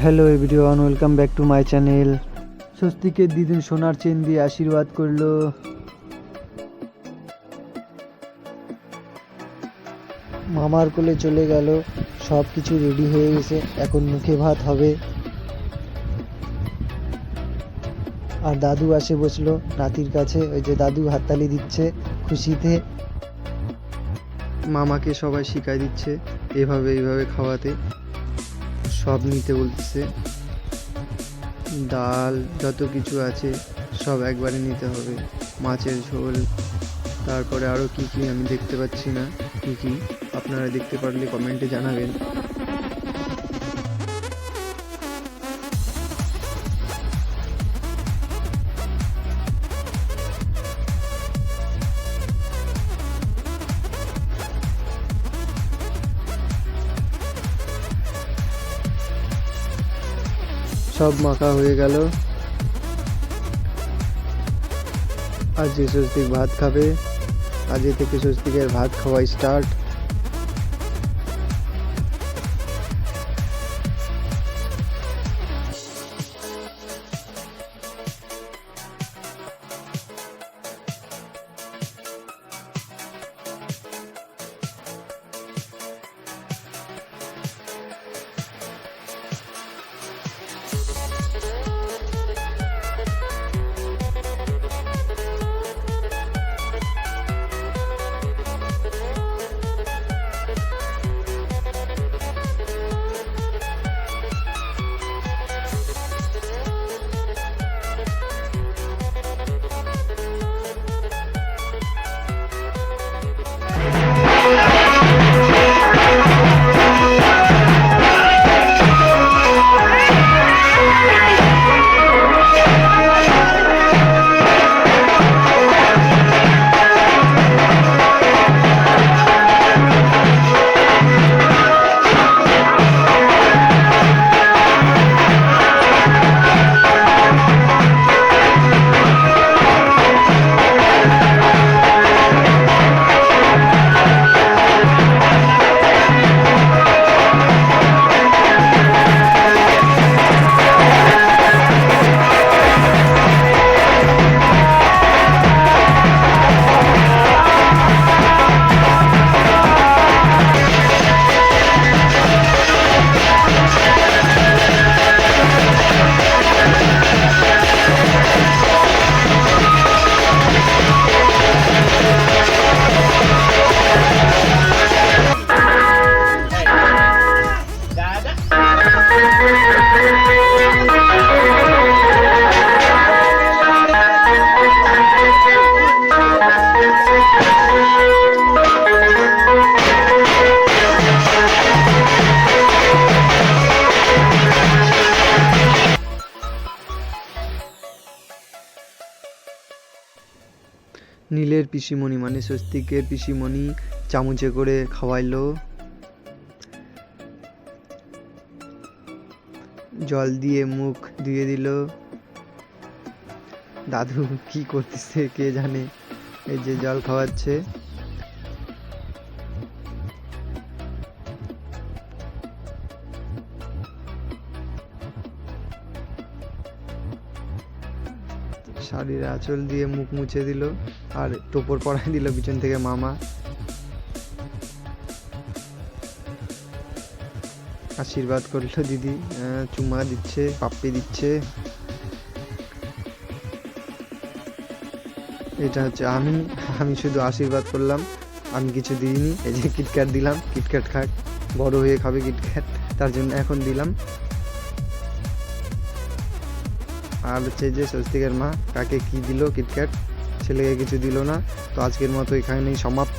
Hello everyone welcome back to my channel স্বস্তিকের দিদিন সোনার chain দিয়ে আশীর্বাদ করল। মামার কোলে চলে গেল সব কিছু রেডি হয়ে গেছে, এখন মুখে ভাত হবে। আর দাদু আসে বসল, নাতির কাছে, ওই যে দাদু হাততালি দিচ্ছে খুশিতে। মামাকে সবাই শিখাই দিচ্ছে। এভাবে এইভাবে খাওয়াতে। সব নিতে বলছে ডাল, যত কিছু আছে, সব একবারে নিতে হবে। মাছের ঝোল, তারপরে আরও কি কি আমি দেখতে পাচ্ছি না। কি কি? আপনারা দেখতে পারলে কমেন্টে জানাবেন। সব মাখা হয়ে গেল। আজকে স্বস্তিক ভাত খাবে আজকে থেকে স্বস্তিকের ভাত খাওয়া স্টার্ট নীলের পিসিমণি মানে স্বস্তিকের পিসিমণি চামচে করে খাওয়াইলো। জল দিয়ে মুখ ধুয়ে দিল। দাদু কি করতেছে কে জানে? এই যে জল খাওয়াচ্ছে। শাড়ির আঁচল দিয়ে মুখ মুছে দিল আর টোপর পরাই দিল পিছন থেকে মামা। আশীর্বাদ করল দিদি চুমা দিচ্ছে, পাপ্পি দিচ্ছে। এটা হচ্ছে আমি আমি শুধু আশীর্বাদ করলাম, আমি কিছু দিইনি, এই যে কিটক্যাট দিলাম কিটক্যাট খাক, বড় হয়ে খাবে কিটক্যাট তার জন্য এখন দিলাম। আর হচ্ছে যে স্বস্তিকের মা, কাকে কি দিল কিটক্যাট ছেলেকে কিছু দিল না। তো আজকের মতো এখানেই সমাপ্ত।